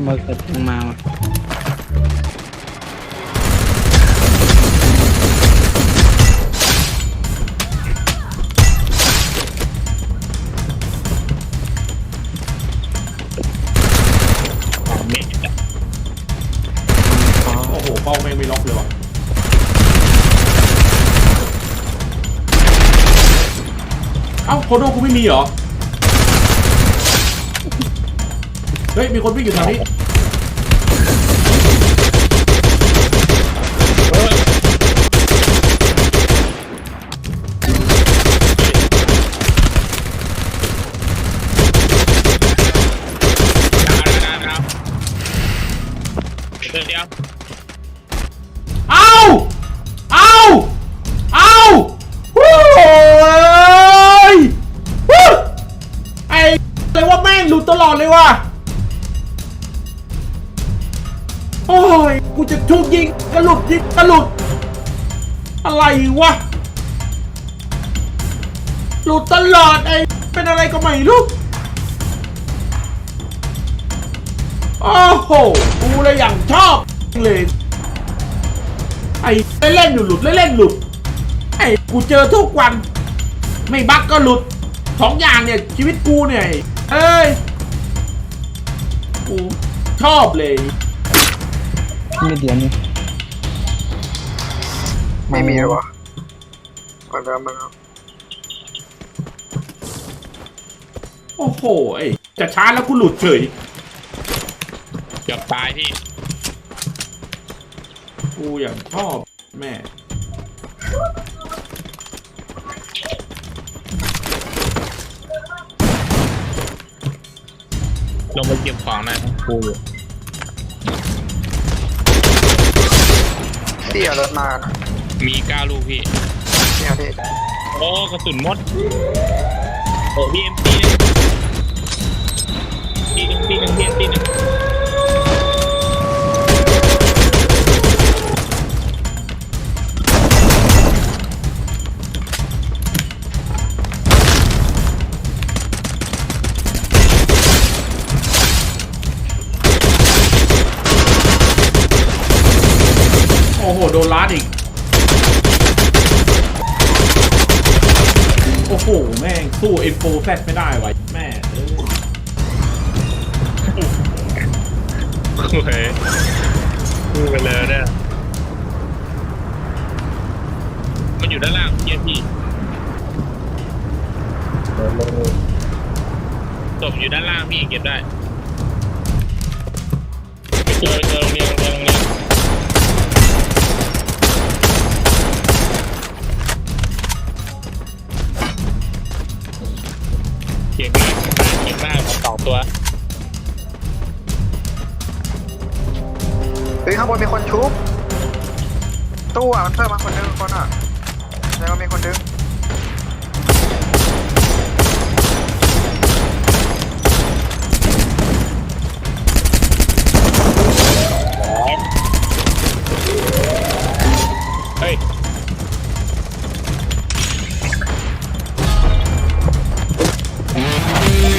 จะมาเกิดลงมาว่ะเมฆอะโอ้โห เป้าแม่งไม่ล็อกเลยว่ะเอ้าโคโดกูไม่มีเหรอ เฮ้ย มีคนวิ่งอยู่แถวนี้เดี๋ยวเดี๋ยวเอาเอาเอาวู้ยวู้ไอ้เลยว่าแม่งหลุดตลอดเลยว่ะ โอ้ย กูจะถูกยิงกระหลุดยิงกระหลุด อะไรวะ หลุดตลอดไอ้ เป็นอะไรก็ไม่รู้โอ้โห กูเลยอย่างชอบเลย ไอ้เล่นๆอยู่หลุดเล่นๆหลุด ไอ้กูเจอทุกวัน ไม่บักก็หลุดสองอย่างเนี่ย ชีวิตกูเนี่ย เอ้ย กูชอบเลย ไม่เดียวนี่ไม่มีเลยวะมาแล้วมาแล้วโอ้โหไอ้จะช้าแล้วกูหลุดเฉยเกือบตายพี่ กูอย่างชอบแม่ ลงไปเก็บของหน่อยนะกู อยู่เตี้ยรถมานะมีเก้าลูกพี่เตี้ยที่โอ้กระสุนหมดโอ้พี่เอ็ม โอ้โหโดนลัดอีก โอ้โห แม่ง สู้เอ็นโฟแซไม่ได้วะแม่เอ้ยโอเคพูดไปเลยเนี่ย มันอยู่ด้านล่างพี่พี่ศพอยู่ด้านล่างพี่เก็บได้ไปเจอเจอโรงนโรงเรียนโรงเรียน เก่งมากเก่งมากสองตัวเฮ้ยข้างบนมีคนชุบตู้อะมันเพิ่มมาคนนึงคนอะ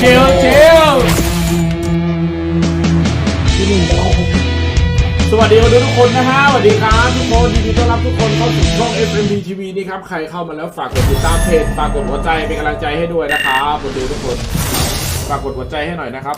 เจลเจลสวัสดีคนดูทุกคนนะฮะสวัสดีครับทุกคนยินดีต้อนรับทุกคนเข้าสู่ช่อง FMP TV นี่ครับ ใครเข้ามาแล้วฝากกดติดตามเพจฝากกดหัวใจเป็นกำลังใจให้ด้วยนะครับคนดูทุกคน ฝากกดหัวใจให้หน่อยนะครับ